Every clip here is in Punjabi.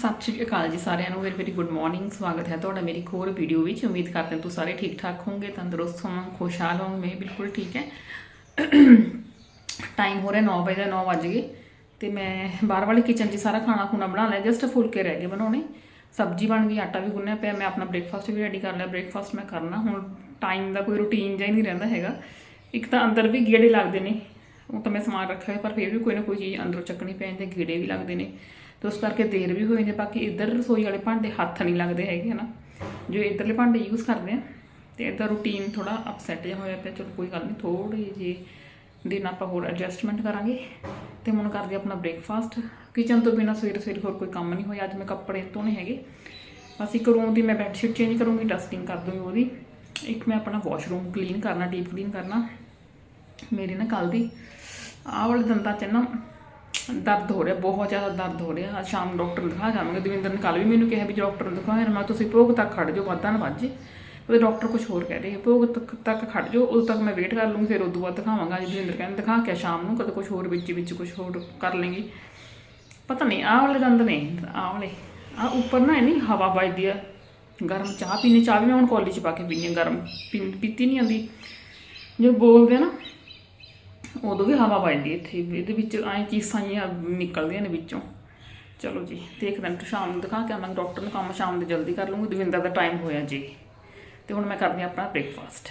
ਸਤਿ ਸ਼੍ਰੀ ਅਕਾਲ ਜੀ ਸਾਰਿਆਂ ਨੂੰ ਵੈਰੀ ਵੈਰੀ ਗੁੱਡ ਮਾਰਨਿੰਗ ਸਵਾਗਤ ਹੈ ਤੁਹਾਡਾ ਮੇਰੀ ਇੱਕ ਹੋਰ ਵੀਡੀਓ ਵਿੱਚ। ਉਮੀਦ ਕਰਦੇ ਹਾਂ ਤੁਸੀਂ ਸਾਰੇ ਠੀਕ ਠਾਕ ਹੋਵੋਗੇ, ਤੰਦਰੁਸਤ ਹੋਵੋਗੇ ਖੁਸ਼ਹਾਲ ਹੋਵੋਗੇ ਮੈਂ ਬਿਲਕੁਲ ਠੀਕ ਹੈ। ਟਾਈਮ ਹੋ ਰਿਹਾ 9 ਵਜੇ ਦਾ 9 ਵਜ ਗਏ ਤੇ ਮੈਂ ਬਾਹਰ ਵਾਲੇ ਕਿਚਨ 'ਚ ਸਾਰਾ ਖਾਣਾ ਖੁਣਾ ਬਣਾ ਲਿਆ ਜਸਟ ਫੁਲਕੇ ਰਹਿ ਗਏ ਬਣਾਉਣੇ। ਸਬਜ਼ੀ ਬਣ ਗਈ, ਆਟਾ ਵੀ ਗੁੰਨਿਆ ਪਿਆ, ਮੈਂ ਆਪਣਾ ਬ੍ਰੇਕਫਾਸਟ ਵੀ ਰੈਡੀ ਕਰ ਲਿਆ। ਬ੍ਰੇਕਫਾਸਟ ਮੈਂ ਕਰਨਾ, ਹੁਣ ਟਾਈਮ ਦਾ ਕੋਈ ਰੁਟੀਨ ਜਿਹਾ ਹੀ ਨਹੀਂ ਰਹਿੰਦਾ ਹੈਗਾ। ਇੱਕ ਤਾਂ ਅੰਦਰ ਵੀ ਗੇੜੇ ਲੱਗਦੇ ਨੇ। ਉਹ ਤਾਂ ਮੈਂ ਸਮਾਨ ਰੱਖਿਆ ਹੋਇਆ, ਪਰ ਫਿਰ ਵੀ ਕੋਈ ਨਾ ਕੋਈ ਚੀਜ਼ ਅੰਦਰੋਂ ਚੱਕਣੀ ਪੈ ਜਾਂਦੀ ਗੇੜੇ ਵੀ ਲੱਗਦੇ ਨੇ। ਤੇ ਉਸ ਕਰਕੇ ਦੇਰ ਵੀ ਹੋ ਨੇ ਬਾਕੀ ਇੱਧਰ ਰਸੋਈ ਵਾਲੇ ਭਾਂਡੇ ਹੱਥ ਨਹੀਂ ਲੱਗਦੇ ਹੈਗੇ, ਹਨਾ। ਜੋ ਇੱਧਰਲੇ ਭਾਂਡੇ ਯੂਜ਼ ਕਰਦੇ ਆ, ਤੇ ਇਹਦਾ ਰੂਟੀਨ ਥੋੜਾ ਅਪਸੈਟ ਜਿਹਾ ਹੋਇਆ ਪਿਆ, ਚਲੋ ਕੋਈ ਗੱਲ ਨਹੀਂ ਥੋੜੀ ਜਿਹੀ ਦਿਨ ਆਪਾਂ ਹੋਰ ਐਡਜਸਟਮੈਂਟ ਕਰਾਂਗੇ। ਤੇ ਹੁਣ ਕਰਦੇ ਆਪਣਾ ਬ੍ਰੇਕਫਾਸਟ ਕਿਚਨ ਤੋਂ ਬਿਨਾ ਸਵੇਰੇ ਸਵੇਰੇ ਹੋਰ ਕੋਈ ਕੰਮ ਨਹੀਂ ਹੋਇਆ, ਅੱਜ ਮੈਂ ਕੱਪੜੇ ਧੋਣੇ ਹੈਗੇ। ਬਸ ਇੱਕ ਰੂਮ ਦੀ ਮੈਂ ਬੈੱਡ ਸ਼ੀਟ ਚੇਂਜ ਕਰੂੰਗੀ ਡਸਟਿੰਗ ਕਰ ਦੂੰਗੀ ਉਹਦੀ। ਇੱਕ ਮੈਂ ਆਪਣਾ ਵਾਸ਼ਰੂਮ ਕਲੀਨ ਕਰਨਾ ਡੀਪ ਕਲੀਨ ਕਰਨਾ। ਮੇਰੀ ਨਾ ਕੱਲ ਦੀ, ਆਹ ਵਾਲੇ ਦੰਦਾਂ 'ਚ ਨਾ ਦਰਦ ਹੋ ਰਿਹਾ, ਬਹੁਤ ਜ਼ਿਆਦਾ ਦਰਦ ਹੋ ਰਿਹਾ। ਅੱਜ ਸ਼ਾਮ ਨੂੰ ਡਾਕਟਰ ਦਿਖਾ ਜਾਵਾਂਗੇ ਦਵਿੰਦਰ ਨੇ ਕੱਲ ਵੀ ਮੈਨੂੰ ਕਿਹਾ ਵੀ ਡਾਕਟਰ ਨੂੰ ਦਿਖਾਇਆ ਮੈਂ ਤੁਸੀਂ ਭੋਗ ਤੱਕ ਖੜ ਜਾਓ, ਵਾਧਾ ਨਾ ਵੱਜੇ ਉਹਦੇ ਡਾਕਟਰ ਕੁਝ ਹੋਰ ਕਹਿ ਰਹੇ ਭੋਗ ਤੱਕ ਤੱਕ ਖੜ ਜਾਓ, ਉਦੋਂ ਤੱਕ ਮੈਂ ਵੇਟ ਕਰ ਲੂੰਗੀ, ਫਿਰ ਉਦੋਂ ਬਾਅਦ ਦਿਖਾਵਾਂਗਾ। ਅੱਜ ਦਵਿੰਦਰ ਕਹਿੰਦੇ, ਦਿਖਾ ਕੇ ਸ਼ਾਮ ਨੂੰ ਕਦੇ ਕੁਝ ਹੋਰ ਵਿੱਚ ਵਿੱਚ ਕੁਝ ਹੋਰ ਕਰ ਲੇਂਗੀ। ਪਤਾ ਨਹੀਂ, ਆਹ ਵਾਲੇ ਦੰਦ ਨੇ ਆਹ ਵਾਲੇ ਆ ਉੱਪਰ ਨਾ ਨਹੀਂ ਹਵਾ ਵੱਜਦੀ ਆ। ਗਰਮ ਚਾਹ ਪੀਣੀ, ਚਾਹ ਵੀ ਮੈਂ ਹੁਣ ਕਾਲਜ 'ਚ ਪਾ ਕੇ ਪੀਣੀ ਗਰਮ, ਪੀ- ਪੀਤੀ ਨਹੀਂ ਆਉਂਦੀ ਜੇ ਬੋਲਦੇ ਆ ਨਾ ਉਦੋਂ ਵੀ ਹਵਾ ਵੱਜਦੀ ਹੈ ਇੱਥੇ। ਇਹਦੇ ਵਿੱਚ ਐਂ ਚੀਸਾਂ ਜਿਹੀਆਂ ਨਿਕਲਦੀਆਂ ਨੇ ਵਿੱਚੋਂ। ਚਲੋ ਜੀ, ਦੇਖਦੇ ਹਾਂ ਸ਼ਾਮ ਨੂੰ ਦਿਖਾ ਕੇ ਆਵਾਂਗੇ। ਡਾਕਟਰ ਨੂੰ ਕੰਮ ਸ਼ਾਮ ਦੇ ਜਲਦੀ ਕਰ ਲੂੰਗੀ ਦਵਿੰਦਰ ਦਾ ਟਾਈਮ ਹੋਇਆ ਜੀ। ਤੇ ਹੁਣ ਮੈਂ ਕਰਦੀ ਹਾਂ ਆਪਣਾ ਬ੍ਰੇਕਫਾਸਟ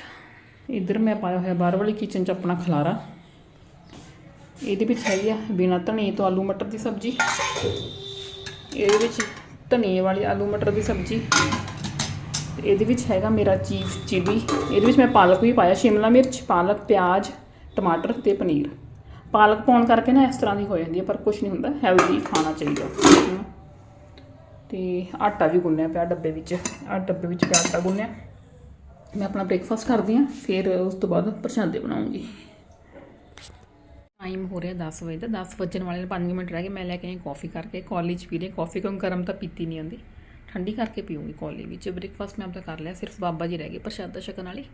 ਇੱਧਰ ਮੈਂ ਪਾਇਆ ਹੋਇਆ ਬਾਹਰ ਵਾਲੀ ਕਿਚਨ 'ਚ ਆਪਣਾ ਖਲਾਰਾ। ਇਹਦੇ ਵਿੱਚ ਹੈਗੀ ਆ ਬਿਨਾਂ ਧਨੀਏ ਤੋਂ ਆਲੂ ਮਟਰ ਦੀ ਸਬਜ਼ੀ। ਇਹਦੇ ਵਿੱਚ ਧਨੀਏ ਵਾਲੀ ਆਲੂ ਮਟਰ ਦੀ ਸਬਜ਼ੀ। ਤੇ ਇਹਦੇ ਵਿੱਚ ਹੈਗਾ ਮੇਰਾ ਚੀਜ਼ ਚਿਲੀ। ਇਹਦੇ ਵਿੱਚ ਮੈਂ ਪਾਲਕ ਵੀ ਪਾਇਆ, ਸ਼ਿਮਲਾ ਮਿਰਚ, ਪਾਲਕ, ਪਿਆਜ਼। ਟਮਾਟਰ ਤੇ ਪਨੀਰ। ਪਾਲਕ ਪਾਉਣ ਕਰਕੇ ਨਾ ਇਸ ਤਰ੍ਹਾਂ ਦੀ ਹੋ ਜਾਂਦੀ ਹੈ, ਪਰ ਕੁਝ ਨਹੀਂ ਹੁੰਦਾ ਹੈਲਦੀ ਖਾਣਾ ਚਾਹੀਦਾ। ਹਮ। ਤੇ ਆਟਾ ਵੀ ਗੁੰਨਿਆ ਪਿਆ ਡੱਬੇ ਵਿੱਚ। ਆ ਡੱਬੇ ਵਿੱਚ ਪਿਆ ਆਟਾ ਗੁੰਨਿਆ। ਮੈਂ ਆਪਣਾ ਬ੍ਰੇਕਫਾਸਟ ਕਰਦੀ ਹਾਂ, ਫਿਰ ਉਸ ਤੋਂ ਬਾਅਦ ਪ੍ਰਸ਼ਾਦੇ ਬਣਾਉਂਗੀ। ਟਾਈਮ ਹੋ ਰਿਹਾ 10 ਵਜੇ ਦਾ। 10 ਵਜਣ ਵਾਲੇ 5 ਮਿੰਟ ਰਹਿ ਗਏ। ਮੈਂ ਲੈ ਕੇ ਆਈ ਕਾਫੀ ਕਰਕੇ। ਕਾਲਜ ਪੀ ਲਈ। ਕਾਫੀ ਕਿਉਂ? ਗਰਮ ਤਾਂ ਪੀਤੀ ਨਹੀਂ ਆਉਂਦੀ। ਠੰਡੀ ਕਰਕੇ ਪੀਉਂਗੀ ਕਾਲਜ ਵਿੱਚ। ਬ੍ਰੇਕਫਾਸਟ ਮੈਂ ਆਪਣਾ ਕਰ ਲਿਆ। ਸਿਰਫ ਬਾਬਾ ਜੀ ਰਹਿ ਗਏ ਪ੍ਰਸ਼ਾਦਾ ਛਕਣ ਵਾਲੀ।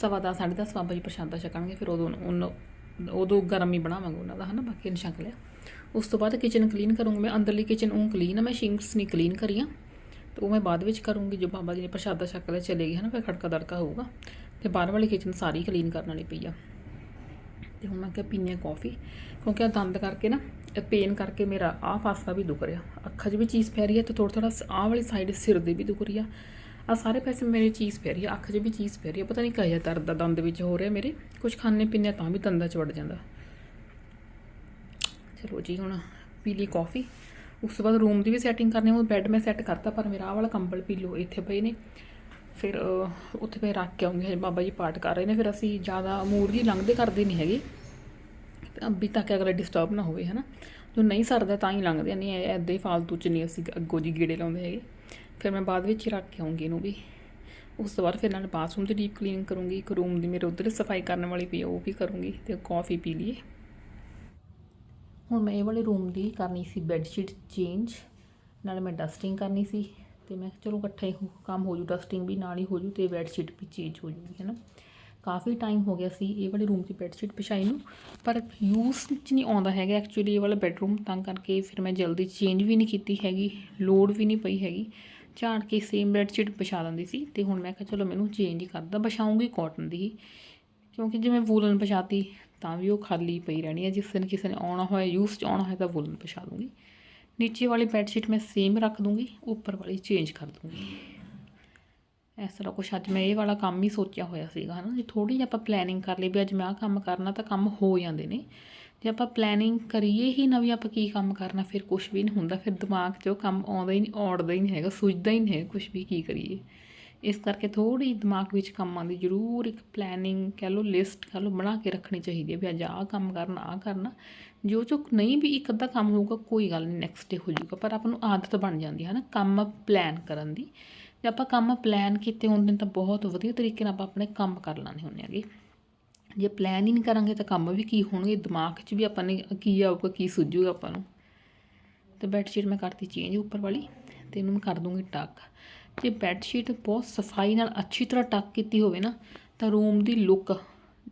ਸਵਾ ਦਸ, ਸਾਢੇ ਦਸ ਬਾਬਾ ਜੀ ਪ੍ਰਸ਼ਾਦਾ ਛਕਣਗੇ, ਫਿਰ ਉਦੋਂ ਉਹਨੂੰ ਉਦੋਂ ਗਰਮ ਹੀ ਬਣਾਵਾਂਗੇ ਉਹਨਾਂ ਦਾ, ਹਨਾ, ਬਾਕੀ ਨੇ ਛਕ ਲਿਆ। ਉਸ ਤੋਂ ਬਾਅਦ ਕਿਚਨ ਕਲੀਨ ਕਰੂੰਗੀ ਮੈਂ, ਅੰਦਰਲੀ ਕਿਚਨ ਉਹ ਕਲੀਨ ਆ, ਮੈਂ ਸ਼ਿੰਕਸ ਨਹੀਂ ਕਲੀਨ ਕਰੀਆਂ। ਤੇ ਉਹ ਮੈਂ ਬਾਅਦ ਵਿੱਚ ਕਰੂੰਗੀ, ਜੋ ਬਾਬਾ ਜੀ ਨੇ ਪ੍ਰਸ਼ਾਦਾ ਛਕ ਲਿਆ ਚਲੇ ਗਏ ਹਨਾ, ਫਿਰ ਖੜਕਾ ਦੜਕਾ ਹੋਊਗਾ। ਤੇ ਬਾਹਰ ਵਾਲੀ ਕਿਚਨ ਸਾਰੀ ਕਲੀਨ ਕਰਨ ਵਾਲੀ ਪਈ ਆ। ਤੇ ਹੁਣ ਮੈਂ ਕਿਹਾ ਪੀਣੀ ਆ ਕਾਫੀ ਕਿਉਂਕਿ ਆ ਦੰਦ ਕਰਕੇ ਨਾ ਪੇਨ ਕਰਕੇ ਮੇਰਾ ਆਹ ਪਾਸਾ ਵੀ ਦੁਖ ਰਿਹਾ। ਅੱਖਾਂ 'ਚ ਵੀ ਚੀਜ਼ ਪੈ ਰਹੀ ਹੈ ਤੇ ਥੋੜਾ ਥੋੜਾ ਆਹ ਵਾਲੀ ਸਾਈਡ ਸਿਰ ਦੇ ਵੀ ਦੁਖ ਰਹੀ ਆ। ਆ ਸਾਰੇ ਪੈਸੇ ਮੇਰੀ ਚੀਜ਼ ਪੈ ਰਹੀ ਆ, ਅੱਖ 'ਚ ਵੀ ਚੀਜ਼ ਪੈ ਰਹੀ ਆ, ਪਤਾ ਨਹੀਂ ਕਿਹੋ ਜਿਹਾ ਦਰਦ ਦਾ ਦੰਦ ਵਿੱਚ ਹੋ ਰਿਹਾ ਮੇਰੇ ਕੁਝ ਖਾਣੇ ਪੀਣੇ ਤਾਂ ਵੀ ਦੰਦਾਂ 'ਚ ਵੜ ਜਾਂਦਾ। ਚਲੋ ਜੀ, ਹੁਣ ਪੀ ਲਈ ਕਾਫੀ। ਉਸ ਤੋਂ ਬਾਅਦ ਰੂਮ ਦੀ ਵੀ ਸੈਟਿੰਗ ਕਰਨੀ ਉਹ ਬੈੱਡ ਮੈਂ ਸੈੱਟ ਕਰਤਾ, ਪਰ ਮੇਰਾ ਆਹ ਵਾਲਾ ਕੰਬਲ ਪੀਲੋ ਇੱਥੇ ਪਏ ਨੇ। ਫਿਰ ਉੱਥੇ ਪਏ ਰੱਖ ਕੇ ਆਉਂਗੇ ਬਾਬਾ ਜੀ ਪਾਠ ਕਰ ਰਹੇ ਨੇ, ਫਿਰ ਅਸੀਂ ਜ਼ਿਆਦਾ ਮੂਡ ਜੀ ਲੰਘਦੇ ਕਰਦੇ ਨਹੀਂ ਹੈਗੇ। ਤੇ ਅੱਬੀ ਤੱਕ ਅਗਲਾ ਡਿਸਟਰਬ ਨਾ ਹੋਵੇ, ਹਨਾ। ਜੋ ਨਹੀਂ ਸਰਦਾ ਤਾਂ ਹੀ ਲੰਘਦੇ ਨਹੀਂ ਐਦਾਂ ਹੀ ਫਾਲਤੂ ਚ ਨਹੀਂ ਅਸੀਂ ਅੱਗੋ ਜੀ ਗੇੜੇ ਲਾਉਂਦੇ ਹੈਗੇ। ਫਿਰ ਮੈਂ ਬਾਅਦ ਵਿੱਚ ਹੀ ਰੱਖ ਕੇ ਆਉਂਗੀ ਇਹਨੂੰ ਵੀ। ਉਸ ਤੋਂ ਬਾਅਦ ਫਿਰ ਨਾਲ ਬਾਥਰੂਮ ਦੀ ਡੀਪ ਕਲੀਨਿੰਗ ਕਰੂੰਗੀ ਇੱਕ ਰੂਮ ਦੀ ਮੇਰੇ ਉਧਰ ਸਫ਼ਾਈ ਕਰਨ ਵਾਲੀ ਪਈ ਆ, ਉਹ ਵੀ ਕਰੂੰਗੀ ਤੇ ਕਾਫੀ ਪੀ ਲਈਏ। ਹੁਣ ਮੈਂ ਇਹ ਵਾਲੇ ਰੂਮ ਦੀ ਕਰਨੀ ਸੀ ਬੈੱਡ ਸ਼ੀਟ ਚੇਂਜ ਨਾਲ ਮੈਂ ਡਸਟਿੰਗ ਕਰਨੀ ਸੀ ਤੇ ਮੈਂ ਚਲੋ ਇਕੱਠੇ ਹੋ- ਕੰਮ ਹੋ ਜੂ ਡਸਟਿੰਗ ਵੀ ਨਾਲ ਹੀ ਹੋ ਜੂ ਤੇ ਬੈੱਡ ਸ਼ੀਟ ਵੀ ਚੇਂਜ ਹੋ ਜੂਗੀ ਹੈ ਨਾ ਕਾਫੀ ਟਾਈਮ ਹੋ ਗਿਆ ਸੀ ਇਹ ਵਾਲੇ ਰੂਮ ਦੀ ਬੈੱਡ ਸ਼ੀਟ ਵਿਛਾਈ ਨੂੰ ਪਰ ਯੂਜ਼ 'ਚ ਨਹੀਂ ਆਉਂਦਾ ਹੈਗਾ ਐਕਚੁਅਲੀ ਇਹ ਵਾਲਾ ਬੈੱਡਰੂਮ ਤਾਂ ਕਰਕੇ ਫਿਰ ਮੈਂ ਜਲਦੀ ਚੇਂਜ ਵੀ ਨਹੀਂ ਕੀਤੀ ਹੈਗੀ ਲੋਡ ਵੀ ਨਹੀਂ ਪਈ ਹੈਗੀ। ਝਾੜ ਕੇ ਸੇਮ ਬੈੱਡ ਸ਼ੀਟ ਵਿਛਾ ਦਿੰਦੀ ਸੀ ਤੇ ਹੁਣ ਮੈਂ ਕਿਹਾ ਚਲੋ ਮੈਨੂੰ ਚੇਂਜ ਹੀ ਕਰਦਾ, ਵਿਛਾਉਂਗੀ ਕਾਟਨ ਦੀ ਹੀ। ਕਿਉਂਕਿ ਜਿਵੇਂ ਵੂਲਨ ਵਿਛਾਤੀ ਤਾਂ ਵੀ ਉਹ ਖਾਲੀ ਪਈ ਰਹਿਣੀ ਹੈ, ਜਿਸ ਦਿਨ ਕਿਸੇ ਨੇ ਆਉਣਾ ਹੋਇਆ ਯੂਸ 'ਚ ਆਉਣਾ ਹੋਇਆ ਤਾਂ ਵੂਲਨ ਵਿਛਾ ਦੂੰਗੀ। ਨੀਚੇ ਵਾਲੀ ਬੈੱਡ ਸ਼ੀਟ ਮੈਂ ਸੇਮ ਰੱਖ ਦੂੰਗੀ, ਉੱਪਰ ਵਾਲੀ ਚੇਂਜ ਕਰ ਦੂੰਗੀ। ਇਸ ਤਰ੍ਹਾਂ ਕੁਛ ਅੱਜ ਮੈਂ ਇਹ ਵਾਲਾ ਕੰਮ ਹੀ ਸੋਚਿਆ ਹੋਇਆ ਸੀਗਾ ਹਨਾ, ਜੇ ਥੋੜੀ ਜਿਹੀ ਆਪਾਂ ਪਲੈਨਿੰਗ ਕਰ ਲਈ ਵੀ ਅੱਜ ਮੈਂ ਆਹ ਕੰਮ ਕਰਨਾ ਤਾਂ ਕੰਮ ਹੋ ਜਾਂਦੇ ਨੇ। ਜੇ ਆਪਾਂ ਪਲੈਨਿੰਗ ਕਰੀਏ ਹੀ ਨਾ ਵੀ ਆਪਾਂ ਕੀ ਕੰਮ ਕਰਨਾ, ਫਿਰ ਕੁਝ ਵੀ ਨਹੀਂ ਹੁੰਦਾ, ਫਿਰ ਦਿਮਾਗ 'ਚ ਉਹ ਕੰਮ ਆਉਂਦਾ ਹੀ ਨਹੀਂ ਔੜਦਾ ਹੀ ਨਹੀਂ ਹੈਗਾ ਸੁਝਦਾ ਹੀ ਨਹੀਂ ਹੈ ਕੁਝ ਵੀ ਕੀ ਕਰੀਏ। ਇਸ ਕਰਕੇ ਥੋੜੀ ਦਿਮਾਗ ਵਿੱਚ ਕੰਮਾਂ ਦੀ ਜ਼ਰੂਰ ਇੱਕ ਪਲੈਨਿੰਗ ਕਹਿ ਲਓ ਲਿਸਟ ਕਹਿ ਲਓ ਬਣਾ ਕੇ ਰੱਖਣੀ ਚਾਹੀਦੀ ਹੈ ਵੀ ਅੱਜ ਆਹ ਕੰਮ ਕਰਨਾ, ਆਹ ਕਰਨਾ। ਜੋ ਜੋ ਨਹੀਂ ਵੀ ਇੱਕ ਅੱਧਾ ਕੰਮ ਹੋਊਗਾ, ਕੋਈ ਗੱਲ ਨਹੀਂ ਨੈਕਸਟ ਡੇ ਹੋ ਜਾਊਗਾ, ਪਰ ਆਪਾਂ ਨੂੰ ਆਦਤ ਬਣ ਜਾਂਦੀ ਹੈ ਨਾ ਕੰਮ ਪਲਾਨ ਕਰਨ ਦੀ। ਜੇ ਆਪਾਂ ਕੰਮ ਪਲਾਨ ਕੀਤੇ ਹੁੰਦੇ ਨੇ ਤਾਂ ਬਹੁਤ ਵਧੀਆ ਤਰੀਕੇ ਨਾਲ ਆਪਾਂ ਆਪਣੇ ਕੰਮ ਕਰ ਲੈਣੇ ਹੁੰਦੇ ਹੈਗੇ। ਜੇ ਪਲਾਨ ਹੀ ਨਹੀਂ ਕਰਾਂਗੇ ਤਾਂ ਕੰਮ ਵੀ ਕੀ ਹੋਣਗੇ? ਦਿਮਾਗ 'ਚ ਵੀ ਆਪਾਂ ਨੇ ਕੀ ਆਊਗਾ, ਕੀ ਸੁੱਝੂਗਾ ਆਪਾਂ ਨੂੰ? ਤੇ ਬੈੱਡਸ਼ੀਟ ਮੈਂ ਕਰਤੀ ਚੇਂਜ ਉੱਪਰ ਵਾਲੀ ਤੇ ਇਹਨੂੰ ਮੈਂ ਕਰ ਦੂੰਗੀ ਟੱਕ ਜੇ ਬੈੱਡਸ਼ੀਟ ਬਹੁਤ ਸਫ਼ਾਈ ਨਾਲ ਅੱਛੀ ਤਰ੍ਹਾਂ ਟੱਕ ਕੀਤੀ ਹੋਵੇ ਨਾ, ਤਾਂ ਰੂਮ ਦੀ ਲੁੱਕ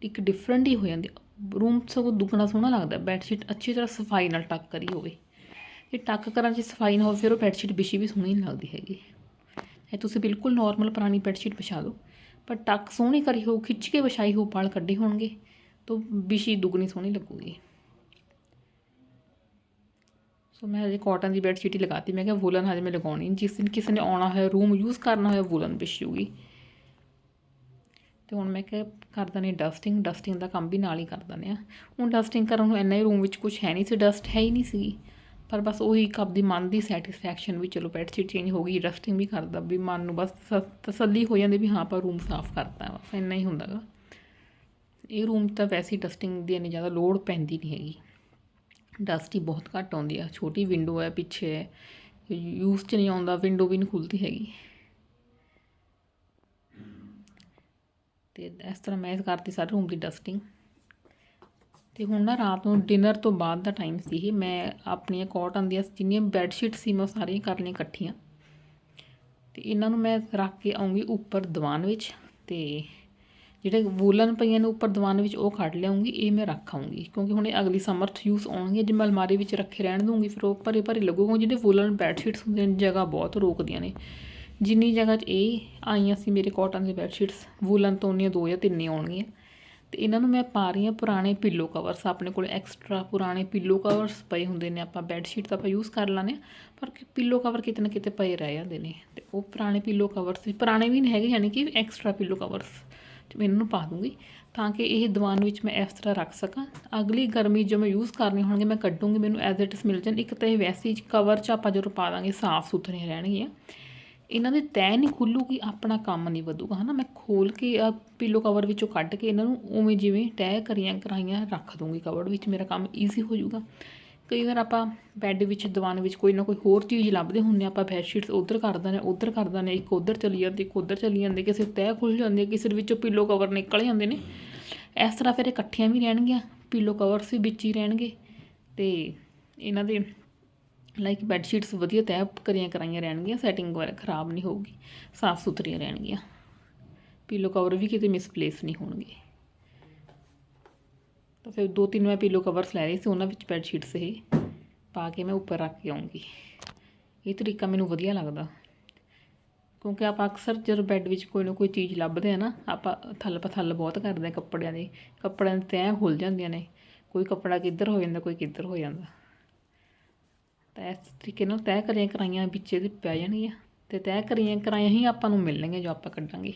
ਇੱਕ ਡਿਫਰੈਂਟ ਹੀ ਹੋ ਜਾਂਦੀ ਰੂਮ ਸਗੋਂ ਦੁੱਗਣਾ ਸੋਹਣਾ ਲੱਗਦਾ ਬੈੱਡਸ਼ੀਟ ਅੱਛੀ ਤਰ੍ਹਾਂ ਸਫ਼ਾਈ ਨਾਲ ਟੱਕ ਕਰੀ ਹੋਵੇ। ਜੇ ਟੱਕ ਕਰਨ 'ਚ ਸਫ਼ਾਈ ਨਾ ਹੋਵੇ, ਫਿਰ ਉਹ ਬੈੱਡਸ਼ੀਟ ਵਿਛੀ ਵੀ ਸੋਹਣੀ ਨਹੀਂ ਲੱਗਦੀ ਹੈਗੀ। ਇਹ ਤੁਸੀਂ ਬਿਲਕੁਲ ਨਾਰਮਲ ਪੁਰਾਣੀ ਬੈੱਡਸ਼ੀਟ ਵਿਛਾ ਦਿਓ। ਪਰ ਟੱਕ ਸੋਹਣੀ ਕਰੀ ਹੋਊ, ਖਿੱਚ ਕੇ ਵਿਛਾਈ ਹੋਊ ਵਾਲ ਕੱਢੇ ਹੋਣਗੇ, ਤਾਂ ਵਿਛੀ ਦੁੱਗਣੀ ਸੋਹਣੀ ਲੱਗੂਗੀ। ਸੋ ਮੈਂ ਹਜੇ ਕਾਟਨ ਦੀ ਬੈੱਡਸ਼ੀਟ ਹੀ ਲਗਾਤੀ ਮੈਂ ਕਿਹਾ ਵੂਲਨ ਹਜੇ ਮੈਂ ਲਗਾਉਣੀ ਜਿਸ ਦਿਨ ਕਿਸੇ ਨੇ ਆਉਣਾ ਹੋਇਆ ਰੂਮ ਯੂਜ਼ ਕਰਨਾ ਹੋਇਆ ਵੂਲਨ ਵਿਛੂਗੀ ਤੇ ਹੁਣ ਮੈਂ ਕਿਹਾ ਕਰ ਦਨੇ ਡਸਟਿੰਗ ਡਸਟਿੰਗ ਦਾ ਕੰਮ ਵੀ ਨਾਲ ਹੀ ਕਰ ਦਨੇ ਆ ਹੁਣ ਡਸਟਿੰਗ ਕਰਨ ਨੂੰ ਇੰਨਾ ਹੀ ਰੂਮ ਵਿੱਚ ਕੁਝ ਹੈ ਨਹੀਂ ਸੀ ਡਸਟ ਹੈ ਹੀ ਨਹੀਂ ਸੀਗੀ। ਪਰ ਬਸ ਉਹੀ ਇੱਕ ਆਪਦੀ ਮਨ ਦੀ ਸੈਟੀਸਫੈਕਸ਼ਨ ਵੀ ਚਲੋ ਬੈੱਡ ਸ਼ੀਟ ਚੇਂਜ ਹੋ ਗਈ ਡਸਟਿੰਗ ਵੀ ਕਰਦਾ, ਵੀ ਮਨ ਨੂੰ ਬਸ ਤਸੱਲੀ ਹੋ ਜਾਂਦੀ ਵੀ ਹਾਂ ਆਪਾਂ ਰੂਮ ਸਾਫ਼ ਕਰਤਾ ਹੈ ਬਸ ਇੰਨਾ ਹੀ ਹੁੰਦਾਗਾ। ਇਹ ਰੂਮ ਤਾਂ ਵੈਸੇ ਹੀ ਡਸਟਿੰਗ ਦੀ ਇੰਨੀ ਜ਼ਿਆਦਾ ਲੋੜ ਪੈਂਦੀ ਨਹੀਂ ਹੈਗੀ। ਡਸਟ ਹੀ ਬਹੁਤ ਘੱਟ ਆਉਂਦੀ ਆ, ਛੋਟੀ ਵਿੰਡੋ ਹੈ ਪਿੱਛੇ ਹੈ ਯੂਜ਼ 'ਚ ਨਹੀਂ ਆਉਂਦਾ ਵਿੰਡੋ ਵੀ ਨਹੀਂ ਖੁੱਲਦੀ ਹੈਗੀ। ਤੇ ਇਸ ਤਰ੍ਹਾਂ ਮੈਂ ਕਰਤੀ ਸਾਰੇ ਰੂਮ ਦੀ ਡਸਟਿੰਗ ਤੇ ਹੁਣ ਨਾ ਰਾਤ ਨੂੰ ਡਿਨਰ ਤੋਂ ਬਾਅਦ ਦਾ ਟਾਈਮ ਸੀ ਇਹ, ਮੈਂ ਆਪਣੀਆਂ ਕਾਟਨ ਦੀਆਂ ਜਿੰਨੀਆਂ ਬੈੱਡ ਸ਼ੀਟ ਸੀ ਮੈਂ ਉਹ ਸਾਰੀਆਂ ਕਰ ਲਈਆਂ ਇਕੱਠੀਆਂ। ਤੇ ਇਹਨਾਂ ਨੂੰ ਮੈਂ ਰੱਖ ਕੇ ਆਉਂਗੀ ਉੱਪਰ ਦੀਵਾਨ ਵਿੱਚ ਤੇ ਜਿਹੜੇ ਵੂਲਨ ਪਈਆਂ ਨੇ ਉੱਪਰ ਦੀਵਾਨ ਵਿੱਚ ਉਹ ਕੱਢ ਲਿਆਉਂਗੀ ਇਹ ਮੈਂ ਰੱਖ ਆਊਂਗੀ। ਕਿਉਂਕਿ ਹੁਣ ਇਹ ਅਗਲੀ ਸਮਰ 'ਚ ਯੂਜ਼ ਆਉਣਗੇ ਜੇ ਮੈਂ ਅਲਮਾਰੀ ਵਿੱਚ ਰੱਖੇ ਰਹਿਣ ਦੂੰਗੀ ਫਿਰ ਉਹ ਭਰੇ ਭਰੇ ਲੱਗੂਗਾ। ਜਿਹੜੇ ਵੂਲਨ ਬੈੱਡ ਸ਼ੀਟਸ ਹੁੰਦੀਆਂ ਨੇ, ਜਗ੍ਹਾ ਬਹੁਤ ਰੋਕਦੀਆਂ ਨੇ। ਜਿੰਨੀ ਜਗ੍ਹਾ 'ਚ ਇਹ ਆਈਆਂ ਸੀ ਮੇਰੇ ਕਾਟਨ ਦੇ ਬੈੱਡ ਸ਼ੀਟਸ ਵੂਲਨ ਤੋਂ ਉਨੀਆਂ ਦੋ ਜਾਂ ਤਿੰਨ ਆਉਣਗੀਆਂ। ਤੇ ਇਹਨਾਂ ਨੂੰ ਮੈਂ ਪਾ ਰਹੀ ਹਾਂ ਪੁਰਾਣੇ ਪਿੱਲੋ ਕਵਰਸ ਆਪਣੇ ਕੋਲ ਐਕਸਟਰਾ ਪੁਰਾਣੇ ਪਿੱਲੋ ਕਵਰਸ ਪਏ ਹੁੰਦੇ ਨੇ, ਆਪਾਂ ਬੈੱਡ ਸ਼ੀਟ ਤਾਂ ਆਪਾਂ ਯੂਜ਼ ਕਰ ਲਾਂਗੇ ਪਰ ਪਿੱਲੋ ਕਵਰ ਕਿਤੇ ਨਾ ਕਿਤੇ ਪਏ ਰਹਿ ਜਾਂਦੇ ਨੇ ਤੇ ਉਹ ਪੁਰਾਣੇ ਪਿੱਲੋ ਕਵਰਸ ਪੁਰਾਣੇ ਵੀ ਨਹੀਂ ਹੈਗੇ, ਯਾਨੀ ਕਿ ਐਕਸਟਰਾ ਪਿੱਲੋ ਕਵਰਸ ਤੇ ਮੈਂ ਇਹਨਾਂ ਨੂੰ ਪਾ ਦੂੰਗੀ ਤਾਂ ਕਿ ਇਹ ਦੀਵਾਨ ਵਿੱਚ ਮੈਂ ਇਸ ਤਰ੍ਹਾਂ ਰੱਖ ਸਕਾਂ। ਅਗਲੀ ਗਰਮੀ ਜੋ ਮੈਂ ਯੂਜ਼ ਕਰਨੀ ਹੋਣਗੇ, ਮੈਂ ਕੱਢੂੰਗੀ, ਮੈਨੂੰ ਐਜ਼ ਇਟ ਇਜ਼ ਮਿਲ ਜਾਣ। ਇੱਕ ਤਾਂ ਇਹ ਵੈਸੇ ਹੀ ਕਵਰ 'ਚ ਆਪਾਂ ਜਦੋਂ ਪਾ ਦਾਂਗੇ ਸਾਫ਼ ਸੁਥਰੇ ਰਹਿਣਗੀਆਂ। ਇਹਨਾਂ ਦੀ ਤੈਅ ਨਹੀਂ ਖੁੱਲੂਗੀ ਆਪਣਾ ਕੰਮ ਨਹੀਂ ਵਧੂਗਾ, ਹਨਾ? ਮੈਂ ਖੋਲ ਕੇ ਆ ਪਿੱਲੋ ਕਵਰ ਵਿੱਚੋਂ ਕੱਢ ਕੇ ਇਹਨਾਂ ਨੂੰ ਉਵੇਂ ਜਿਵੇਂ ਤੈਅ ਕਰੀਆਂ ਕਰਾਈਆਂ ਰੱਖ ਦੂੰਗੀ ਕਵਰ ਵਿੱਚ, ਮੇਰਾ ਕੰਮ ਈਜ਼ੀ ਹੋ ਜਾਊਗਾ। ਕਈ ਵਾਰ ਆਪਾਂ ਬੈੱਡ ਵਿੱਚ, ਦੀਵਾਨ ਵਿੱਚ ਕੋਈ ਨਾ ਕੋਈ ਹੋਰ ਚੀਜ਼ ਲੱਭਦੇ ਹੁੰਨੇ ਆਪਾਂ ਬੈੱਡ ਸ਼ੀਟਸ ਉਧਰ ਕਰ ਦਿੰਦੇ ਉਧਰ ਕਰ ਦਿੰਦੇ ਇੱਕ ਉਧਰ ਚਲੀ ਜਾਂਦੀ, ਇੱਕ ਉਧਰ ਚਲੀ ਜਾਂਦੀ, ਕਿਸੇ ਤੈਅ ਖੁੱਲ ਜਾਂਦੀ ਕਿਸੇ ਦੇ ਵਿੱਚੋਂ ਪੀਲੋ ਕਵਰ ਨਿਕਲ ਜਾਂਦੇ ਨੇ। ਇਸ ਤਰ੍ਹਾਂ ਫਿਰ ਇਕੱਠੀਆਂ ਵੀ ਰਹਿਣਗੀਆਂ ਪੀਲੋ ਕਵਰਸ ਵੀ ਵਿੱਚ ਹੀ ਰਹਿਣਗੇ ਤੇ ਇਹਨਾਂ ਦੇ ਲਾਈਕ ਬੈੱਡ ਸ਼ੀਟਸ ਵਧੀਆ ਤੈਅ ਕਰੀਆਂ ਕਰਾਈਆਂ ਰਹਿਣਗੀਆਂ ਸੈਟਿੰਗ ਵਗੈਰਾ ਖਰਾਬ ਨਹੀਂ ਹੋਊਗੀ, ਸਾਫ਼ ਸੁਥਰੀਆਂ ਰਹਿਣਗੀਆਂ। ਪੀਲੋ ਕਵਰ ਵੀ ਕਿਤੇ ਮਿਸਪਲੇਸ ਨਹੀਂ ਹੋਣਗੇ। ਤਾਂ ਫਿਰ ਦੋ ਤਿੰਨ ਮੈਂ ਪੀਲੋ ਕਵਰਸ ਲੈ ਰਹੀ ਸੀ, ਉਹਨਾਂ ਵਿੱਚ ਬੈੱਡ ਸ਼ੀਟਸ ਇਹ ਪਾ ਕੇ ਮੈਂ ਉੱਪਰ ਰੱਖ ਕੇ ਆਉਂਗੀ। ਇਹ ਤਰੀਕਾ ਮੈਨੂੰ ਵਧੀਆ ਲੱਗਦਾ। ਕਿਉਂਕਿ ਆਪਾਂ ਅਕਸਰ ਜਦੋਂ ਬੈੱਡ ਵਿੱਚ ਕੋਈ ਨਾ ਕੋਈ ਚੀਜ਼ ਲੱਭਦੇ ਆ ਨਾ, ਆਪਾਂ ਥੱਲ ਪਥੱਲ ਬਹੁਤ ਕਰਦੇ ਆ ਕੱਪੜਿਆਂ ਦੀ ਕੱਪੜਿਆਂ ਦੀ ਤੈਅ ਖੁੱਲ ਜਾਂਦੀਆਂ ਨੇ। ਕੋਈ ਕੱਪੜਾ ਕਿੱਧਰ ਹੋ ਜਾਂਦਾ, ਕੋਈ ਕਿੱਧਰ ਹੋ ਜਾਂਦਾ। ਤਾਂ ਇਸ ਤਰੀਕੇ ਨਾਲ ਤੈਅ ਕਰੀਆਂ ਕਰਾਈਆਂ ਵਿੱਚ ਇਹਦੇ ਪੈ ਜਾਣਗੀਆਂ। ਤੇ ਤੈਅ ਕਰੀਆਂ ਕਰਾਈਆਂ ਹੀ ਆਪਾਂ ਨੂੰ ਮਿਲਣਗੀਆਂ ਜੋ ਆਪਾਂ ਕੱਢਾਂਗੇ।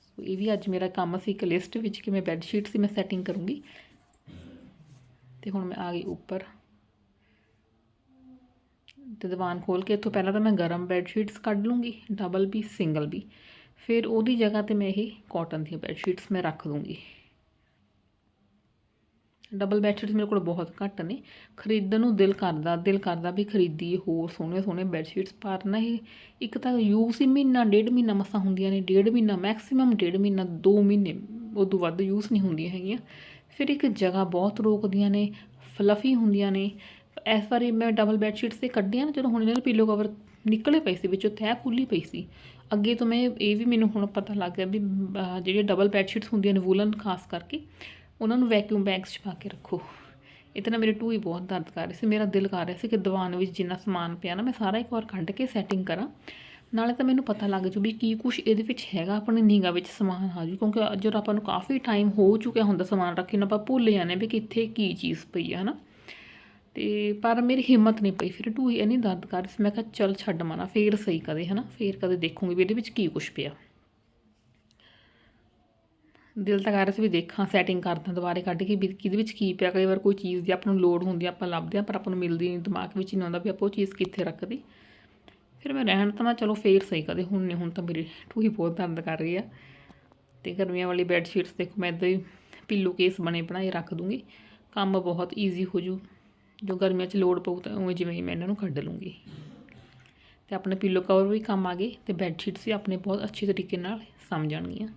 ਸੋ ਇਹ ਵੀ ਅੱਜ ਮੇਰਾ ਕੰਮ ਸੀ ਇੱਕ ਲਿਸਟ ਵਿੱਚ ਕਿ ਮੈਂ ਬੈੱਡ ਸ਼ੀਟ ਸੀ, ਮੈਂ ਸੈਟਿੰਗ ਕਰੂੰਗੀ। ਤੇ ਹੁਣ ਮੈਂ ਆ ਗਈ ਉੱਪਰ। ਤੇ ਦੀਵਾਨ ਖੋਲ ਕੇ ਇੱਥੋਂ ਪਹਿਲਾਂ ਤਾਂ ਮੈਂ ਗਰਮ ਬੈੱਡ ਸ਼ੀਟਸ ਕੱਢ ਲੂੰਗੀ ਡਬਲ ਵੀ ਸਿੰਗਲ ਵੀ। ਫਿਰ ਉਹਦੀ ਜਗ੍ਹਾ ਤੇ ਮੈਂ ਇਹ ਕਾਟਨ ਦੀਆਂ ਬੈੱਡ ਸ਼ੀਟਸ ਮੈਂ ਰੱਖ ਦੂੰਗੀ। ਡਬਲ ਬੈੱਡਸ਼ੀਟਸ ਮੇਰੇ ਕੋਲ ਬਹੁਤ ਘੱਟ ਨੇ। ਖਰੀਦਣ ਨੂੰ ਦਿਲ ਕਰਦਾ ਦਿਲ ਕਰਦਾ ਵੀ ਖਰੀਦੀਏ, ਹੋਰ ਸੋਹਣੇ ਸੋਹਣੇ ਬੈੱਡਸ਼ੀਟਸ ਪਰ ਨਾ ਇਹ। ਇੱਕ ਤਾਂ ਯੂਜ਼ ਹੀ ਮਹੀਨਾ, ਡੇਢ ਮਹੀਨਾ ਮਸਾਂ ਹੁੰਦੀਆਂ ਨੇ, ਡੇਢ ਮਹੀਨਾ ਮੈਕਸਿਮਮ ਡੇਢ ਮਹੀਨਾ 2 ਮਹੀਨੇ ਉਦੋਂ ਵੱਧ ਯੂਜ਼ ਨਹੀਂ ਹੁੰਦੀਆਂ ਹੈਗੀਆਂ। ਫਿਰ ਇੱਕ ਜਗ੍ਹਾ ਬਹੁਤ ਰੋਕਦੀਆਂ ਨੇ ਫਲਫੀ ਹੁੰਦੀਆਂ ਨੇ। ਇਸ ਵਾਰੀ ਮੈਂ ਡਬਲ ਬੈੱਡਸ਼ੀਟਸ ਤੇ ਕੱਢੀਆਂ ਨਾ, ਜਦੋਂ ਹੁਣ ਇਹਨਾਂ ਦੇ ਪੀਲੋ ਕਵਰ ਨਿਕਲੇ ਪਏ ਸੀ, ਵਿੱਚੋਂ ਤਹਿ ਖੁੱਲੀ ਪਈ ਸੀ। ਅੱਗੇ ਤੋਂ ਮੈਂ ਇਹ ਵੀ ਮੈਨੂੰ ਹੁਣ ਪਤਾ ਲੱਗ ਗਿਆ ਵੀ ਜਿਹੜੀਆਂ ਡਬਲ ਬੈੱਡਸ਼ੀਟਸ ਹੁੰਦੀਆਂ ਨੇ ਵੂਲਨ ਖਾਸ ਕਰਕੇ। ਉਹਨਾਂ ਨੂੰ ਵੈਕਿਊਮ ਬੈਗਸ 'ਚ ਪਾ ਕੇ ਰੱਖੋ। ਇਹ ਤਾਂ ਨਾ ਮੇਰੇ ਟੂਈ ਬਹੁਤ ਦਰਦ ਕਰ ਰਹੀ ਸੀ, ਮੇਰਾ ਦਿਲ ਕਰ ਰਿਹਾ ਸੀ ਕਿ ਦੀਵਾਨ ਵਿੱਚ ਜਿੰਨਾ ਸਮਾਨ ਪਿਆ ਨਾ ਮੈਂ ਸਾਰਾ ਇੱਕ ਵਾਰ ਕੱਢ ਕੇ ਸੈਟਿੰਗ ਕਰਾਂ। ਨਾਲੇ ਤਾਂ ਮੈਨੂੰ ਪਤਾ ਲੱਗ ਜੂ ਵੀ ਕੀ ਕੁਝ ਇਹਦੇ ਵਿੱਚ ਹੈਗਾ, ਆਪਣੀ ਨਿਗਾਹ ਵਿੱਚ ਸਮਾਨ ਆ ਜੂ, ਕਿਉਂਕਿ ਜਦੋਂ ਆਪਾਂ ਨੂੰ ਕਾਫੀ ਟਾਈਮ ਹੋ ਚੁੱਕਿਆ ਹੁੰਦਾ ਸਮਾਨ ਰੱਖੇ ਨੂੰ, ਆਪਾਂ ਭੁੱਲ ਜਾਂਦੇ ਵੀ ਕਿੱਥੇ ਕੀ ਚੀਜ਼ ਪਈ ਹੈ ਹਨਾ। ਤੇ ਪਰ ਮੇਰੀ ਹਿੰਮਤ ਨਹੀਂ ਪਈ, ਫਿਰ ਟੂਈ ਇੰਨੀ ਦਰਦ ਕਰ ਰਹੀ ਸੀ, ਮੈਂ ਕਿਹਾ ਚੱਲ ਛੱਡ ਮਾਣਾ ਫੇਰ ਸਹੀ ਕਦੇ, ਹਨਾ। ਫੇਰ ਕਦੇ ਦੇਖੂੰਗੀ ਵੀ ਇਹਦੇ ਵਿੱਚ ਕੀ ਕੁਝ ਪਿਆ। ਦਿਲ ਤਾਂ ਕਰ ਰਿਹਾ ਸੀ ਵੀ ਦੇਖਾਂ ਸੈਟਿੰਗ ਕਰਦਾ ਦੁਬਾਰੇ ਕੱਢ ਕੇ ਵੀ ਕਿਹਦੇ ਵਿੱਚ ਕੀ ਪਿਆ। ਕਈ ਵਾਰ ਕੋਈ ਚੀਜ਼ ਦੀ ਆਪਾਂ ਨੂੰ ਲੋੜ ਹੁੰਦੀ ਆਪਾਂ ਲੱਭਦੇ ਆ, ਪਰ ਆਪਾਂ ਨੂੰ ਮਿਲਦੀ ਨਹੀਂ, ਦਿਮਾਗ ਵਿੱਚ ਹੀ ਨਹੀਂ ਆਉਂਦਾ ਵੀ ਆਪਾਂ ਉਹ ਚੀਜ਼ ਕਿੱਥੇ ਰੱਖਦੇ। ਫਿਰ ਮੈਂ ਰਹਿਣ ਤਾਂ ਮੈਂ ਚਲੋ ਫੇਰ ਸਹੀ ਕਦੇ, ਹੁਣ ਨਹੀਂ, ਹੁਣ ਤਾਂ ਮੇਰੀ ਟੂਹੀ ਬਹੁਤ ਦਰਦ ਕਰ ਰਹੀ ਆ। ਤੇ ਗਰਮੀਆਂ ਵਾਲੀ ਬੈੱਡ ਸ਼ੀਟਸ ਦੇਖੋ, ਮੈਂ ਇੱਦਾਂ ਹੀ ਪਿੱਲੋ ਕੇਸ ਬਣੇ ਬਣਾਏ ਰੱਖ ਦੂੰਗੀ। ਕੰਮ ਬਹੁਤ ਈਜ਼ੀ ਹੋ ਜੂ। ਜੋ ਗਰਮੀਆਂ 'ਚ ਲੋੜ ਪਊ ਤਾਂ ਉਵੇਂ ਜਿਵੇਂ ਹੀ ਮੈਂ ਇਹਨਾਂ ਨੂੰ ਕੱਢ ਲੂੰਗੀ। ਤੇ ਆਪਣੇ ਪਿੱਲੋ ਕਵਰ ਵੀ ਕੰਮ ਆ ਗਏ ਤੇ ਬੈੱਡ ਸ਼ੀਟਸ ਵੀ ਆਪਣੇ ਬਹੁਤ ਅੱਛੇ ਤਰੀਕੇ ਨਾਲ ਸਮਝਣਗੀਆਂ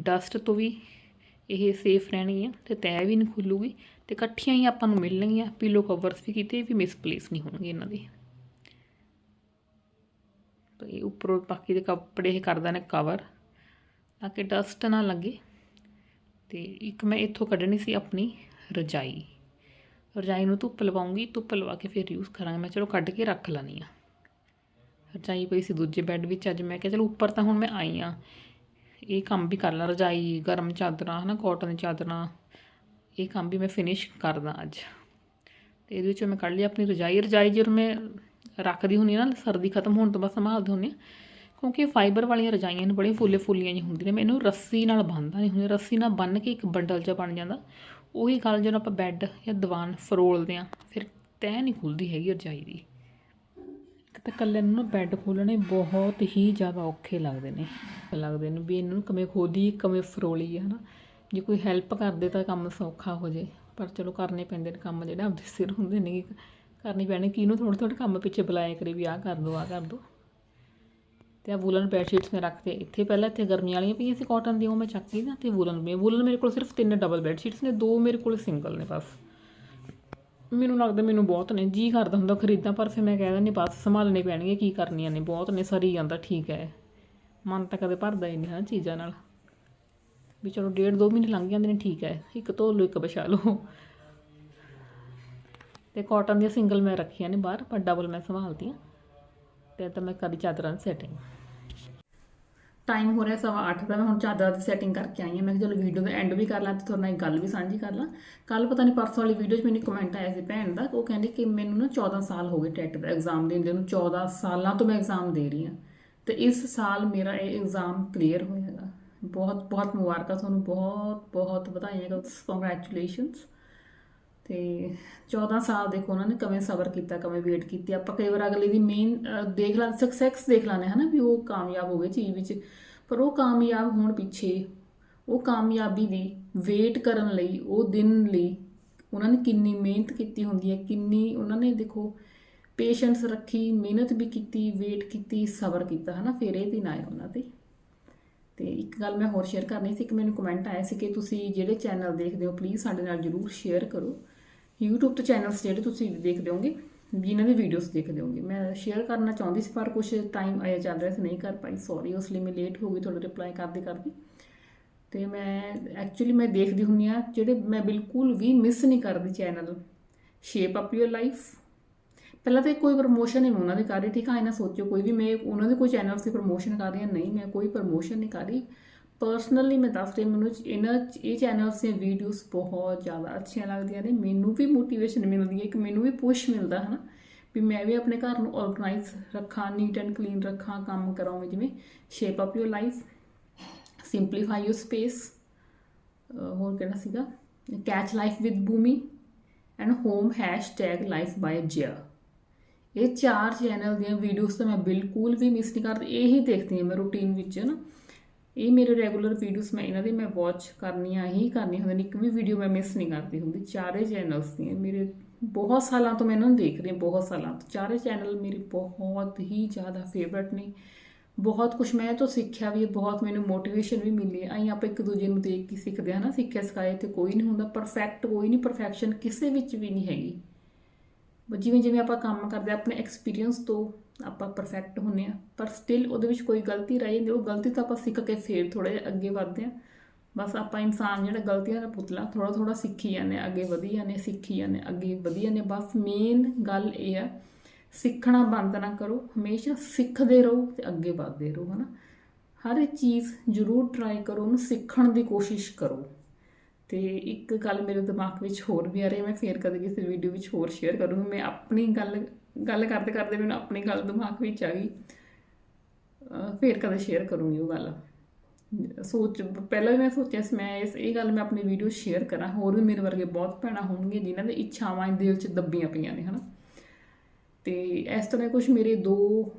ਡਸਟ ਤੋਂ ਵੀ ਇਹ ਸੇਫ ਰਹਿਣਗੀਆਂ ਤੇ ਤੈਅ ਵੀ ਨਹੀਂ ਖੁੱਲੂਗੀ ਤੇ ਇਕੱਠੀਆਂ ਹੀ ਆਪਾਂ ਨੂੰ ਮਿਲਣਗੀਆਂ ਪੀਲੋ ਕਵਰਸ ਵੀ ਕਿਤੇ ਵੀ ਮਿਸਪਲੇਸ ਨਹੀਂ ਹੋਣਗੇ ਇਹਨਾਂ ਦੇ। ਤਾਂ ਉੱਪਰੋਂ ਬਾਕੀ ਦੇ ਕੱਪੜੇ ਇਹ ਕਰਦਾ ਨੇ ਕਵਰ ਤਾਂ ਕਿ ਡਸਟ ਨਾ ਲੱਗੇ। ਤੇ ਇੱਕ ਮੈਂ ਇੱਥੋਂ ਕੱਢਣੀ ਸੀ ਆਪਣੀ ਰਜਾਈ। ਰਜਾਈ ਨੂੰ ਧੁੱਪ ਲਵਾਉਂਗੀ, ਧੁੱਪ ਲਵਾ ਕੇ ਫਿਰ ਯੂਜ਼ ਕਰਾਂਗੇ। ਮੈਂ ਚਲੋ ਕੱਢ ਕੇ ਰੱਖ ਲਾਨੀ ਆ ਰਜਾਈ ਪਈ ਸੀ ਦੂਜੇ ਬੈੱਡ ਵਿੱਚ, ਅੱਜ ਮੈਂ ਕਿਹਾ ਚਲੋ ਉੱਪਰ ਤਾਂ ਹੁਣ ਮੈਂ ਆਈ ਆ ਇਹ ਕੰਮ ਵੀ ਕਰ ਲਾਂ, ਰਜਾਈ, ਗਰਮ ਚਾਦਰਾਂ, ਹਨਾ ਕਾਟਨ ਦੀ ਚਾਦਰਾਂ, ਇਹ ਕੰਮ ਵੀ ਮੈਂ ਫਿਨਿਸ਼ ਕਰਦਾ ਅੱਜ। ਤੇ ਇਹਦੇ ਵਿੱਚੋਂ ਮੈਂ ਕੱਢ ਲਈ ਆਪਣੀ ਰਜਾਈ। ਰਜਾਈ ਜਦੋਂ ਮੈਂ ਰੱਖਦੀ ਹੁੰਦੀ ਹਾਂ ਨਾ, ਸਰਦੀ ਖਤਮ ਹੋਣ ਤੋਂ ਬਾਅਦ ਸੰਭਾਲਦੀ ਹੁੰਦੀ ਹਾਂ, ਕਿਉਂਕਿ ਫਾਈਬਰ ਵਾਲੀਆਂ ਰਜਾਈਆਂ ਨੇ, ਬੜੀਆਂ ਫੁੱਲੇ ਫੁੱਲੀਆਂ ਜਿਹੀਆਂ ਹੁੰਦੀਆਂ ਨੇ, ਮੈਨੂੰ ਰੱਸੀ ਨਾਲ ਬੰਨਦਾ ਨਹੀਂ ਹੁੰਦਾ। ਰੱਸੀ ਨਾਲ ਬੰਨ੍ਹ ਕੇ ਇੱਕ ਬੰਡਲ ਜਿਹਾ ਬਣ ਜਾਂਦਾ। ਉਹੀ ਗੱਲ ਜਦੋਂ ਆਪਾਂ ਬੈੱਡ ਜਾਂ ਦੀਵਾਨ ਫਰੋਲਦੇ ਆ ਫਿਰ ਤੈਅ ਨਹੀਂ ਖੁੱਲਦੀ ਹੈਗੀ ਰਜਾਈ ਦੀ। ਤਾਂ ਇਕੱਲੇ ਨੂੰ ਨਾ ਬੈੱਡ ਖੋਲ੍ਹਣੇ ਬਹੁਤ ਹੀ ਜ਼ਿਆਦਾ ਔਖੇ ਲੱਗਦੇ ਨੇ। ਲੱਗਦੇ ਨੇ ਵੀ ਇਹਨੂੰ ਕਿਵੇਂ ਖੋਦੀ, ਕਿਵੇਂ ਫਰੋਲੀ ਹੈ ਨਾ ਜੇ ਕੋਈ ਹੈਲਪ ਕਰਦੇ ਤਾਂ ਕੰਮ ਸੌਖਾ ਹੋ ਜੇ। ਪਰ ਚਲੋ ਕਰਨੇ ਪੈਂਦੇ ਨੇ ਕੰਮ ਜਿਹੜੇ ਆਪਦੇ ਸਿਰ ਹੁੰਦੇ ਨੇ। ਕਰਨੀ ਪੈਣੇ ਕਿਹਨੂੰ ਥੋੜ੍ਹੇ ਥੋੜ੍ਹੇ ਕੰਮ ਪਿੱਛੇ ਬੁਲਾਇਆ ਕਰੇ ਵੀ ਆਹ ਕਰ ਦੋ, ਆਹ ਕਰ ਦੋ। ਤੇ ਆ ਵੂਲਨ ਬੈੱਡ ਸ਼ੀਟਸ ਮੈਂ ਰੱਖਦੇ ਇੱਥੇ ਪਹਿਲਾਂ ਇੱਥੇ ਗਰਮੀਆਂ ਵਾਲੀਆਂ ਪਈਆਂ ਸੀ ਕਾਟਨ ਦੀਆਂ, ਉਹ ਮੈਂ ਚੱਕ ਲਈ ਨਾ ਤੇ ਵੂਲਨ ਪਈਆਂ ਵੂਲਨ ਮੇਰੇ ਕੋਲ ਸਿਰਫ ਤਿੰਨ ਡਬਲ ਬੈੱਡ ਸ਼ੀਟਸ ਨੇ, ਦੋ ਮੇਰੇ ਕੋਲ ਸਿੰਗਲ ਨੇ ਬਸ। ਮੈਨੂੰ ਲੱਗਦਾ ਮੈਨੂੰ ਬਹੁਤ ਨੇ, ਜੀ ਕਰਦਾ ਹੁੰਦਾ ਖਰੀਦਾਂ, ਪਰ ਫਿਰ ਮੈਂ ਕਹਿ ਦਿੰਦੀ ਬਸ ਸੰਭਾਲਣੇ ਪੈਣਗੇ, ਕੀ ਕਰਨੀਆਂ ਨੇ, ਬਹੁਤ ਨੇ, ਸਰੀ ਜਾਂਦਾ, ਠੀਕ ਹੈ। ਮਨ ਤਾਂ ਕਦੇ ਭਰਦਾ ਹੀ ਨਹੀਂ ਹਾਂ ਚੀਜ਼ਾਂ ਨਾਲ। ਵੀ ਚਲੋ ਡੇਢ ਦੋ ਮਹੀਨੇ ਲੰਘ ਜਾਂਦੇ ਨੇ, ਠੀਕ ਹੈ, ਇੱਕ ਧੋ ਲਓ, ਇੱਕ ਵਿਛਾ ਲਓ। ਤੇ ਕਾਟਨ ਦੀਆਂ ਸਿੰਗਲ ਮੈਂ ਰੱਖੀਆਂ ਨੇ ਬਾਹਰ, ਪਰ ਡਬਲ ਮੈਂ ਸੰਭਾਲਦੀ ਹਾਂ। ਤੇ ਤਾਂ ਮੈਂ ਕਰੀ ਚਾਦਰਾਂ ਸੈਟਿੰਗ ਟਾਈਮ ਹੋ ਰਿਹਾ ਸਵਾ 8 ਦਾ, ਮੈਂ ਹੁਣ ਚਾਦਰ ਦੀ ਸੈਟਿੰਗ ਕਰਕੇ ਆਈ ਹਾਂ। ਮੈਂ ਕਿਹਾ ਚਲੋ ਵੀਡੀਓ ਦਾ ਐਂਡ ਵੀ ਕਰ ਲਾਂ ਤੇ ਤੁਹਾਡੇ ਨਾਲ ਇੱਕ ਗੱਲ ਵੀ ਸਾਂਝੀ ਕਰ ਲਾਂ। ਕੱਲ ਪਤਾ ਨਹੀਂ ਪਰਸੋਂ ਵਾਲੀ ਵੀਡੀਓ 'ਚ ਮੈਨੂੰ ਕਮੈਂਟ ਆਇਆ ਸੀ ਭੈਣ ਦਾ, ਉਹ ਕਹਿੰਦੇ ਕਿ ਮੈਨੂੰ ਨਾ 14 ਸਾਲ ਹੋ ਗਏ ਟੈਟ ਦਾ ਐਗਜ਼ਾਮ ਦੇ ਨੂੰ 14 ਸਾਲਾਂ ਤੋਂ ਮੈਂ ਐਗਜ਼ਾਮ ਦੇ ਰਹੀ ਹਾਂ। ਤੇ ਇਸ ਸਾਲ ਮੇਰਾ ਇਹ ਐਗਜ਼ਾਮ ਕਲੀਅਰ ਹੋਏਗਾ ਬਹੁਤ ਬਹੁਤ ਮੁਬਾਰਕਾਂ ਤੁਹਾਨੂੰ, ਬਹੁਤ ਬਹੁਤ ਵਧਾਈਆਂ ਕੰਗ੍ਰੈਚੁਲੇਸ਼ਨਸ ਤੇ 14 ਸਾਲ ਦੇਖੋ ਉਹਨਾਂ ਨੇ ਕਿਵੇਂ ਸਬਰ ਕੀਤਾ, ਕਿਵੇਂ ਵੇਟ ਕੀਤੀ। ਆਪਾਂ ਕਈ ਵਾਰ ਅਗਲੇ ਦੀ ਮੇਨ ਦੇਖ ਲਾਂ ਸਕਸੈਸ ਦੇਖ ਲਾਂਗੇ ਹਨਾ ਵੀ ਉਹ ਕਾਮਯਾਬ ਹੋ ਗਏ ਚੀਜ਼ ਵਿੱਚ। ਪਰ ਉਹ ਕਾਮਯਾਬ ਹੋਣ ਪਿੱਛੇ ਉਹ ਕਾਮਯਾਬੀ ਦੀ ਵੇਟ ਕਰਨ ਲਈ, ਉਹ ਦਿਨ ਲਈ ਉਹਨਾਂ ਨੇ ਕਿੰਨੀ ਮਿਹਨਤ ਕੀਤੀ ਹੁੰਦੀ ਹੈ, ਕਿੰਨੀ ਉਹਨਾਂ ਨੇ ਦੇਖੋ ਪੇਸ਼ੈਂਸ ਰੱਖੀ, ਮਿਹਨਤ ਵੀ ਕੀਤੀ ਵੇਟ ਕੀਤੀ, ਸਬਰ ਕੀਤਾ, ਹਨਾ? ਫਿਰ ਇਹ ਦਿਨ ਆਏ ਉਹਨਾਂ ਤੇ ਤੇ ਇੱਕ ਗੱਲ ਮੈਂ ਹੋਰ ਸ਼ੇਅਰ ਕਰਨੀ ਸੀ ਕਿ ਮੈਨੂੰ ਕਮੈਂਟ ਆਇਆ ਸੀ ਕਿ ਤੁਸੀਂ ਜਿਹੜੇ ਚੈਨਲ ਦੇਖਦੇ ਹੋ ਪਲੀਜ਼ ਸਾਡੇ ਨਾਲ ਜਰੂਰ ਸ਼ੇਅਰ ਕਰੋ। YouTube ਤੇ ਚੈਨਲਸ ਜਿਹੜੇ ਤੁਸੀਂ ਦੇਖਦੇ ਹੋਗੇ ਵੀ ਇਹਨਾਂ ਦੀ ਵੀਡੀਓਜ਼ ਦੇਖਦੇ ਹੋਗੇ ਮੈਂ ਸ਼ੇਅਰ ਕਰਨਾ ਚਾਹੁੰਦੀ ਸੀ, ਪਰ ਕੁਝ ਟਾਈਮ ਆਇਆ ਚੱਲ ਰਿਹਾ ਸੀ, ਨਹੀਂ ਕਰ ਪਾਈ ਸੌਰੀ ਉਸ ਲਈ ਮੈਂ ਲੇਟ ਹੋ ਗਈ ਤੁਹਾਡਾ ਰਿਪਲਾਈ ਕਰਦੇ ਕਰਦੇ। ਤੇ ਮੈਂ ਐਕਚੁਅਲੀ ਮੈਂ ਦੇਖਦੀ ਹੁੰਨੀ ਆ ਜਿਹੜੇ ਮੈਂ ਬਿਲਕੁਲ ਵੀ ਮਿਸ ਨਹੀਂ ਕਰਦੀ channel shape up your life ਪਹਿਲਾਂ ਤਾਂ ਕੋਈ ਪ੍ਰਮੋਸ਼ਨ ਨਹੀਂ ਮੈਂ ਉਹਨਾਂ ਦੀ ਕਰ ਰਹੀ, ਠੀਕ ਆ ਇਹਨਾਂ ਸੋਚਿਓ, ਕੋਈ ਵੀ ਮੈਂ ਉਹਨਾਂ ਦੇ ਕੋਈ ਚੈਨਲ ਦੀ ਪ੍ਰਮੋਸ਼ਨ ਕਰ ਰਹੀ ਹਾਂ, ਨਹੀਂ, ਮੈਂ ਕੋਈ ਪ੍ਰਮੋਸ਼ਨ ਨਹੀਂ ਕਰ ਰਹੀ। ਪਰਸਨਲੀ ਮੈਂ ਦੱਸ ਰਹੀ ਮੈਨੂੰ ਇਹਨਾਂ ਇਹ ਚੈਨਲਸ ਦੀਆਂ ਵੀਡੀਓਜ਼ ਬਹੁਤ ਜ਼ਿਆਦਾ ਅੱਛੀਆਂ ਲੱਗਦੀਆਂ ਨੇ। ਮੈਨੂੰ ਵੀ ਮੋਟੀਵੇਸ਼ਨ ਮਿਲਦੀ ਹੈ ਕਿ ਮੈਨੂੰ ਵੀ ਪੁਸ਼ ਮਿਲਦਾ ਹੈ ਨਾ ਵੀ ਮੈਂ ਵੀ ਆਪਣੇ ਘਰ ਨੂੰ ਆਰਗੇਨਾਈਜ਼ ਰੱਖਾਂ ਨੀਟ ਐਂਡ ਕਲੀਨ ਰੱਖਾਂ, ਕੰਮ ਕਰਾਂ ਜਿਵੇਂ shape up your life simplify your space ਹੋਰ ਕਿਹੜਾ ਸੀਗਾ? Catch life with Bhumi and home #life by Jiya ਇਹ ਚਾਰ ਚੈਨਲ ਦੀਆਂ ਵੀਡੀਓਜ਼ ਤਾਂ ਮੈਂ ਬਿਲਕੁਲ ਵੀ ਮਿਸ ਨਹੀਂ ਕਰਦੀ। ਇਹੀ ਦੇਖਦੀ ਹਾਂ ਮੈਂ ਰੂਟੀਨ ਵਿੱਚ ਨਾ ਇਹ ਮੇਰੇ ਰੈਗੂਲਰ ਵੀਡੀਓਜ਼ ਮੈਂ ਇਹਨਾਂ ਦੀ ਮੈਂ ਵਾਚ ਕਰਨੀਆਂ ਹੀ ਕਰਨੀ ਹੁੰਦੀ ਇੱਕ ਵੀ ਵੀਡੀਓ ਮੈਂ ਮਿਸ ਨਹੀਂ ਕਰਦੀ ਹੁੰਦੀ ਚਾਰੇ ਚੈਨਲਸ ਦੀਆਂ ਮੇਰੇ ਬਹੁਤ ਸਾਲਾਂ ਤੋਂ ਮੈਂ ਇਹਨਾਂ ਨੂੰ ਦੇਖ ਰਹੀ ਹਾਂ ਬਹੁਤ ਸਾਲਾਂ ਤੋਂ। ਚਾਰੇ ਚੈਨਲ ਮੇਰੇ ਬਹੁਤ ਹੀ ਜ਼ਿਆਦਾ ਫੇਵਰਟ ਨੇ। ਬਹੁਤ ਕੁਝ ਮੈਂ ਇਹ ਤੋਂ ਸਿੱਖਿਆ ਵੀ ਬਹੁਤ ਮੈਨੂੰ ਮੋਟੀਵੇਸ਼ਨ ਵੀ ਮਿਲੀ ਹੈ। ਆਈ ਆਪਾਂ ਇੱਕ ਦੂਜੇ ਨੂੰ ਦੇਖ ਕੇ ਸਿੱਖਦੇ ਹਾਂ ਨਾ ਸਿੱਖਿਆ ਸਿਖਾਏ ਤੇ ਕੋਈ ਨਹੀਂ ਹੁੰਦਾ ਪਰਫੈਕਟ ਕੋਈ ਨਹੀਂ ਪਰਫੈਕਸ਼ਨ ਕਿਸੇ ਵਿੱਚ ਵੀ ਨਹੀਂ ਹੈਗੀ। ਜਿਵੇਂ ਜਿਵੇਂ ਆਪਾਂ ਕੰਮ ਕਰਦੇ ਹਾਂ, ਆਪਣੇ ਐਕਸਪੀਰੀਅੰਸ ਤੋਂ ਆਪਾਂ ਪਰਫੈਕਟ ਹੁੰਨੇ ਆ ਪਰ ਸਟਿਲ ਉਹਦੇ ਵਿੱਚ ਕੋਈ ਗਲਤੀ ਰਹੀ ਜਾਂਦੀ ਉਹ ਗਲਤੀ ਤਾਂ ਆਪਾਂ ਸਿੱਖ ਕੇ ਫੇਰ ਥੋੜਾ ਜਿਹਾ ਅੱਗੇ ਵਧਦੇ ਆ ਬਸ ਆਪਾਂ ਇਨਸਾਨ ਜਿਹੜਾ ਗਲਤੀਆਂ ਦਾ ਪੁਤਲਾ ਥੋੜਾ ਥੋੜਾ ਸਿੱਖੀ ਜਾਂਦੇ ਆ, ਅੱਗੇ ਵਧੀ ਜਾਂਦੇ ਸਿੱਖੀ ਜਾਂਦੇ ਆ, ਅੱਗੇ ਵਧੀ ਜਾਂਦੇ ਆ। ਬਸ ਮੇਨ ਗੱਲ ਇਹ ਆ ਸਿੱਖਣਾ ਬੰਦ ਨਾ ਕਰੋ। ਹਮੇਸ਼ਾ ਸਿੱਖਦੇ ਰਹੋ ਤੇ ਅੱਗੇ ਵਧਦੇ ਰਹੋ ਹਨਾ? ਹਰ ਇੱਕ ਚੀਜ਼ ਜ਼ਰੂਰ ਟਰਾਈ ਕਰੋ ਉਹਨੂੰ ਸਿੱਖਣ ਦੀ ਕੋਸ਼ਿਸ਼ ਕਰੋ। ਤੇ ਇੱਕ ਗੱਲ ਮੇਰੇ ਦਿਮਾਗ ਵਿੱਚ ਹੋਰ ਵੀ ਆ ਰਹੀ ਮੈਂ ਫੇਰ ਕਦੇ ਕਿਸੇ ਵੀਡੀਓ ਵਿੱਚ ਹੋਰ ਸ਼ੇਅਰ ਕਰੂੰਗੀ। ਮੈਂ ਆਪਣੀ ਗੱਲ ਗੱਲ ਕਰਦੇ ਕਰਦੇ ਮੈਨੂੰ ਆਪਣੀ ਗੱਲ ਦਿਮਾਗ ਵਿੱਚ ਆ ਗਈ। ਅਹ ਫੇਰ ਕਦੇ ਸ਼ੇਅਰ ਕਰੂੰਗੀ ਉਹ ਗੱਲ। ਸੋਚ, ਪਹਿਲਾਂ ਵੀ ਮੈਂ ਸੋਚਿਆ ਸੀ, ਮੈਂ ਇਸ, ਇਹ ਗੱਲ ਮੈਂ ਆਪਣੀ ਵੀਡੀਓ ਸ਼ੇਅਰ ਕਰਾਂ। ਹੋਰ ਵੀ ਮੇਰੇ ਵਰਗੇ ਬਹੁਤ ਭੈਣਾਂ ਹੋਣਗੀਆਂ ਜਿਨ੍ਹਾਂ ਦੇ ਇੱਛਾਵਾਂ ਦਿਲ 'ਚ ਦੱਬੀਆਂ ਪਈਆਂ ਨੇ, ਹਨਾ। ਤੇ ਇਸ ਤਰ੍ਹਾਂ ਕੁਝ ਮੇਰੇ ਦੋ,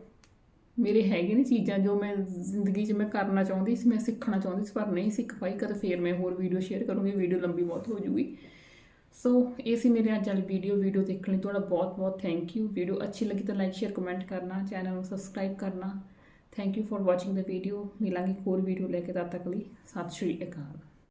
ਮੇਰੇ ਹੈਗੇ ਨੇ ਚੀਜ਼ਾਂ ਜੋ ਮੈਂ ਜ਼ਿੰਦਗੀ 'ਚ ਮੈਂ ਕਰਨਾ ਚਾਹੁੰਦੀ ਸੀ, ਮੈਂ ਸਿੱਖਣਾ ਚਾਹੁੰਦੀ ਸੀ, ਪਰ ਨਹੀਂ ਸਿੱਖ ਪਾਈ। ਕਦੇ ਫੇਰ ਮੈਂ ਹੋਰ ਵੀਡੀਓ ਸ਼ੇਅਰ ਕਰੂੰਗੀ ਵੀਡੀਓ ਲੰਬੀ ਬਹੁਤ ਹੋ ਜੂਗੀ ਸੋ ਇਹ ਸੀ ਮੇਰੇ ਅੱਜ ਵਾਲੀ ਵੀਡੀਓ ਵੀਡੀਓ ਦੇਖਣ ਲਈ ਤੁਹਾਡਾ ਬਹੁਤ ਬਹੁਤ ਥੈਂਕ ਯੂ ਵੀਡੀਓ ਅੱਛੀ ਲੱਗੀ ਤਾਂ ਲਾਈਕ ਸ਼ੇਅਰ ਕਮੈਂਟ ਕਰਨਾ ਚੈਨਲ ਨੂੰ ਸਬਸਕ੍ਰਾਈਬ ਕਰਨਾ। Thank you for watching the video ਮਿਲਾਂਗੇ ਇੱਕ ਹੋਰ ਵੀਡੀਓ ਲੈ ਕੇ ਤਦ ਤੱਕ ਲਈ। ਸਤਿ ਸ਼੍ਰੀ ਅਕਾਲ।